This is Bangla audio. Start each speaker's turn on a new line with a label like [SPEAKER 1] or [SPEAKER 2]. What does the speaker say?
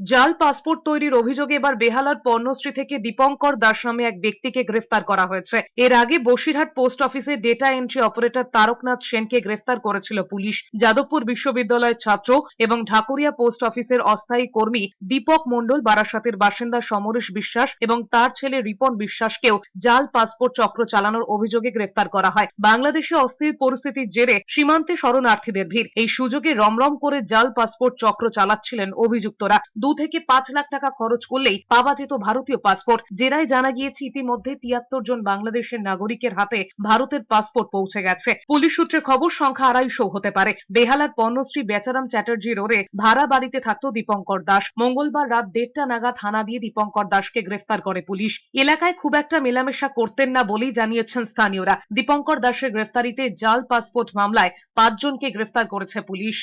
[SPEAKER 1] জাল পাসপোর্ট তৈরির অভিযোগে এবার বেহালার পর্ণশ্রী থেকে দীপঙ্কর দাস নামে এক ব্যক্তিকে গ্রেফতার করা হয়েছে। এর আগে বসিরহাট পোস্ট অফিসে ডেটা এন্ট্রি অপারেটর তারকনাথ সেনকে গ্রেফতার করেছিল পুলিশ। যাদবপুর বিশ্ববিদ্যালয়ের ছাত্র এবং ঢাকুরিয়া পোস্ট অফিসের অস্থায়ী কর্মী দীপক মণ্ডল, বারাসাতের বাসিন্দা সমরেশ বিশ্বাস এবং তার ছেলে রিপন বিশ্বাসকেও জাল পাসপোর্ট চক্র চালানোর অভিযোগে গ্রেফতার করা হয়। বাংলাদেশে অস্থির পরিস্থিতির জেরে সীমান্তে শরণার্থীদের ভিড়। এই সুযোগে রমরম করে জাল পাসপোর্ট চক্র চালাচ্ছিলেন অভিযুক্তরা। দু থেকে পাঁচ লাখ টাকা খরচ করলেই পাওয়া যেত ভারতীয় পাসপোর্ট। জেরায় জানা গিয়েছে, ইতিমধ্যে তিয়াত্তর জন বাংলাদেশের নাগরিকের হাতে ভারতের পাসপোর্ট পৌঁছে গেছে। পুলিশ সূত্রে খবর, সংখ্যা আড়াইশো হতে পারে। বেহালার পর্ণশ্রী বেচারাম চ্যাটার্জি রোডে ভাড়া বাড়িতে থাকতো দীপঙ্কর দাস। মঙ্গলবার রাত দেড়টা নাগাদ থানা দিয়ে দীপঙ্কর দাসকে গ্রেফতার করে পুলিশ। এলাকায় খুব একটা মেলামেশা করতেন না বলেই জানিয়েছেন স্থানীয়রা। দীপঙ্কর দাসের গ্রেফতারিতে জাল পাসপোর্ট মামলায় পাঁচজনকে গ্রেফতার করেছে পুলিশ।